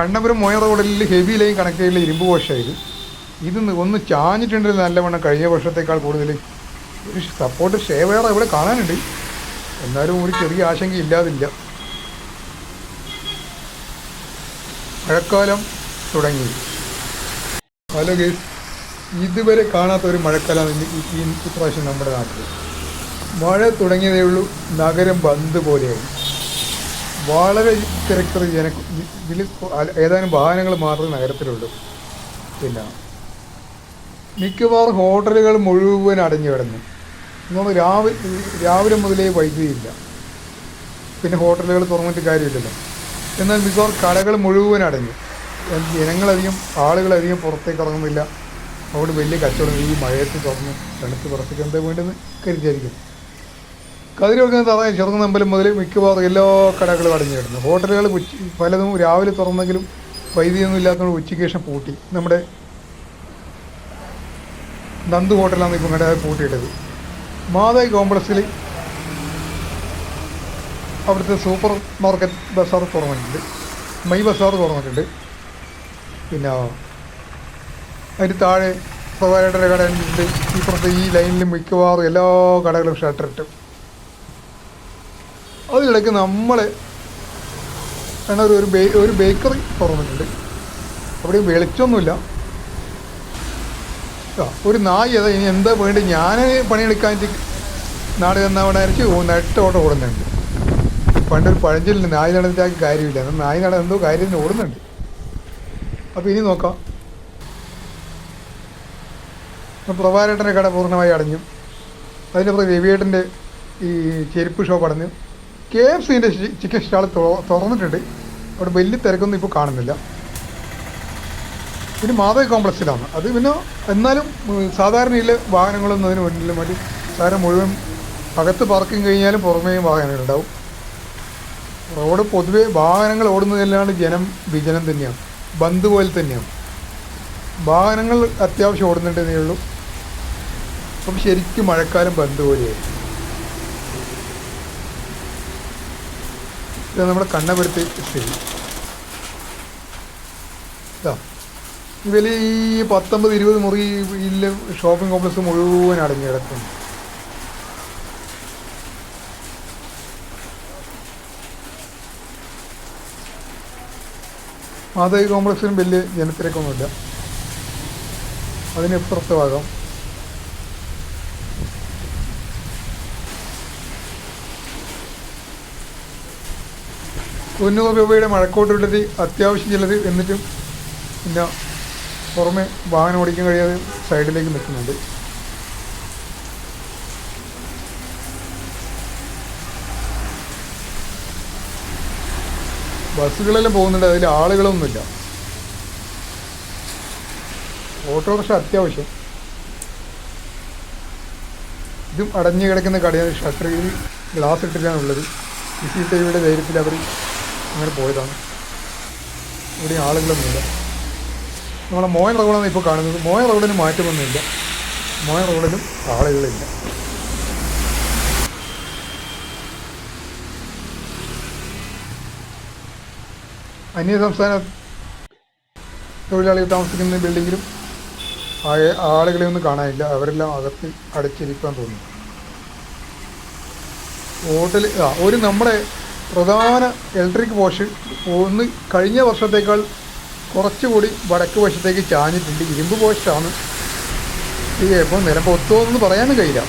കണ്ണപുരം മോയ റോഡിൽ heavy line connect ചെയ്തുള്ള ഇരുമ്പ് പോഷായത്. ഇത് ന്ന് ഒന്ന് ചാഞ്ഞിട്ടുണ്ടെങ്കിൽ നല്ലവണ്ണം കഴിഞ്ഞ വർഷത്തേക്കാൾ കൂടുതൽ ഒരു സപ്പോർട്ട് ഷേവേറെ ഇവിടെ കാണാനുണ്ട്. എന്നാലും ഒരു ചെറിയ ആശങ്ക ഇല്ലാതില്ല. മഴക്കാലം തുടങ്ങി. ഹലോ ഗേസ് ഇതുവരെ കാണാത്ത ഒരു മഴക്കാലം ഈ പ്രാവശ്യം നമ്മുടെ നാട്ടിൽ മഴ തുടങ്ങിയതേ ഉള്ളൂ നഗരം ബന്ദ് പോലെയായി. വളരെ തിരക്കുള്ള ജന ഇതിൽ ഏതാനും വാഹനങ്ങൾ മാത്രമേ നഗരത്തിലുള്ളൂ. പിന്നെ മിക്കവാറും ഹോട്ടലുകൾ മുഴുവൻ അടഞ്ഞു കിടന്നു. നമ്മൾ രാവിലെ രാവിലെ മുതലേ വൈദ്യുതിയില്ല. പിന്നെ ഹോട്ടലുകൾ തുറന്നിട്ട് കാര്യമില്ലല്ലോ. എന്നാൽ മിക്കവാറും കടകൾ മുഴുവൻ അടഞ്ഞു. ജനങ്ങളധികം ആളുകളധികം പുറത്തേക്ക് ഇറങ്ങുന്നില്ല. അവിടെ വലിയ കച്ചവടം ഈ മഴയത്ത് തുറന്ന് തണുത്ത് പുറത്തേക്ക് എന്താ വേണ്ടെന്ന് കരുതിയായിരിക്കും. കതിരൊക്കെ തറ ചെറുങ്ങമ്പലം മുതൽ മിക്കവാറും എല്ലാ കടകളും അടഞ്ഞു കിടന്നു ഹോട്ടലുകൾ ഉച്ച പലതും രാവിലെ തുറന്നെങ്കിലും വൈദ്യുതിയൊന്നും ഇല്ലാത്തതുകൊണ്ട് ഉച്ചയ്ക്ക് ശേഷം പൂട്ടി. നമ്മുടെ നന്ദു ഹോട്ടലാണ് ഇപ്പം കട പൂട്ടിയിട്ടത്. മാതായി കോംപ്ലക്സിൽ അവിടുത്തെ സൂപ്പർ മാർക്കറ്റ് ബസാർ തുറന്നിട്ടുണ്ട്. മൈ ബസാർ തുറന്നിട്ടുണ്ട്. പിന്നെ അതിന് താഴെ പ്രൊവൈഡറുടെ കട ഉണ്ട്. ഇപ്പുറത്തെ ഈ ലൈനിൽ മിക്കവാറും എല്ലാ കടകളും ഷട്ടറിട്ട്. അതിനിടയ്ക്ക് നമ്മൾ എന്നൊരു ഒരു ബേ ഒരു ബേക്കറി തുറന്നിട്ടുണ്ട്. അവിടെ വെളിച്ചൊന്നുമില്ല. ഒരു നായി അതാ ഇനി എന്താ വേണ്ടി ഞാൻ പണിയെടുക്കാൻ നാട് തന്നവിടെ അരച്ച് നെട്ടോടെ ഓടുന്നുണ്ട്. പണ്ടൊരു പഴഞ്ചൊല്ലിന് നായി നടന്നിട്ടാക്കി കാര്യമില്ല. എന്നാൽ നായി നട എന്തോ കാര്യത്തിന് ഓടുന്നുണ്ട്. അപ്പോൾ ഇനി നോക്കാം. പ്രഭാരേട്ടന്റെ കട പൂർണമായി അടഞ്ഞു. അതിനപ്പുറം രവിയേട്ടന്റെ ഈ ചെരുപ്പ് ഷോപ്പ് അടഞ്ഞു. കെ എഫ് സിന്റെ ചിക്കൻ സ്റ്റാൾ തുറന്നിട്ടുണ്ട്. അവിടെ വലിയ തിരക്കൊന്നും ഇപ്പോൾ കാണുന്നില്ല. പിന്നെ മാധവ കോംപ്ലക്സിലാണ്. അത് പിന്നെ എന്നാലും ഉം, സാധാരണയിൽ വാഹനങ്ങളൊന്നും അതിന് മുന്നിലും മതി. സാധാരണ മുഴുവൻ അകത്ത് പാർക്കിംഗ് കഴിഞ്ഞാലും പുറമേയും വാഹനങ്ങളുണ്ടാവും റോഡ് പൊതുവേ വാഹനങ്ങൾ ഓടുന്നതല്ലാണ്ട് ജനം വിജനം തന്നെയാണ്. ബന്ദ് പോലെ തന്നെയാണ്. വാഹനങ്ങൾ അത്യാവശ്യം ഓടുന്നുണ്ടെന്നേ ഉള്ളൂ. അപ്പം ശരിക്കും മഴക്കാലം ബന്ദ് പോലെയായി ഇത് നമ്മുടെ കണ്ണപുരത്ത് ചെയ്യും ഇതാ. ഇവർ ഈ പത്തൊമ്പത് ഇരുപത് മുറി ഇല്ല ഷോപ്പിംഗ് കോംപ്ലക്സ് മുഴുവൻ അടങ്ങി കിടക്കുന്നു. മാതായി കോംപ്ലക്സിനും വലിയ ജനത്തിരക്കൊന്നുമില്ല. അതിന് ഇപ്പുറത്തെ ഭാഗം തൊണ്ണൂറ് രൂപയുടെ മഴക്കോട്ട് ഇട്ടിട്ട് അത്യാവശ്യം ചിലത് എന്നിട്ടും പിന്നെ പുറമെ വാഹനം ഓടിക്കാൻ കഴിയാതെ സൈഡിലേക്ക് നിൽക്കുന്നുണ്ട്. ബസ്സുകളെല്ലാം പോകുന്നുണ്ട് അതിൽ ആളുകളൊന്നുമില്ല. ഓട്ടോറിക്ഷ അത്യാവശ്യം. ഇതും അടഞ്ഞു കിടക്കുന്ന കടയാണ് ഷട്ടറിൽ ഗ്ലാസ് ഇട്ടിട്ടാണ് ഉള്ളത് സി സി ടി വിയുടെ ധൈര്യത്തിൽ അവർ അങ്ങനെ പോയതാണ്. ഇവിടെ ആളുകളൊന്നുമില്ല. നമ്മളെ മോയൻ റോഡാണ് ഇപ്പോൾ കാണുന്നത്. മോയൻ റോഡിന് മാറ്റമൊന്നുമില്ല. മോയൻ റോഡിലും ആളുകളില്ല. അന്യ സംസ്ഥാന തൊഴിലാളികൾ താമസിക്കുന്ന ബിൽഡിങ്ങിലും ആളുകളെ ഒന്നും കാണാനില്ല. അവരെല്ലാം അകത്ത് അടച്ചിരിക്കാൻ തോന്നുന്നു. ഹോട്ടൽ ആ ഒരു നമ്മുടെ പ്രധാന ഇലക്ട്രിക് പോർഷൻ ഒന്ന് കഴിഞ്ഞ വർഷത്തേക്കാൾ കുറച്ചുകൂടി വടക്ക് വശത്തേക്ക് ചാഞ്ഞിട്ടുണ്ട്. ഇരുമ്പ് പോസ്റ്റാണ് ഇത് നിലം പൊത്തുമെന്ന് പറയാനും കഴിയില്ല.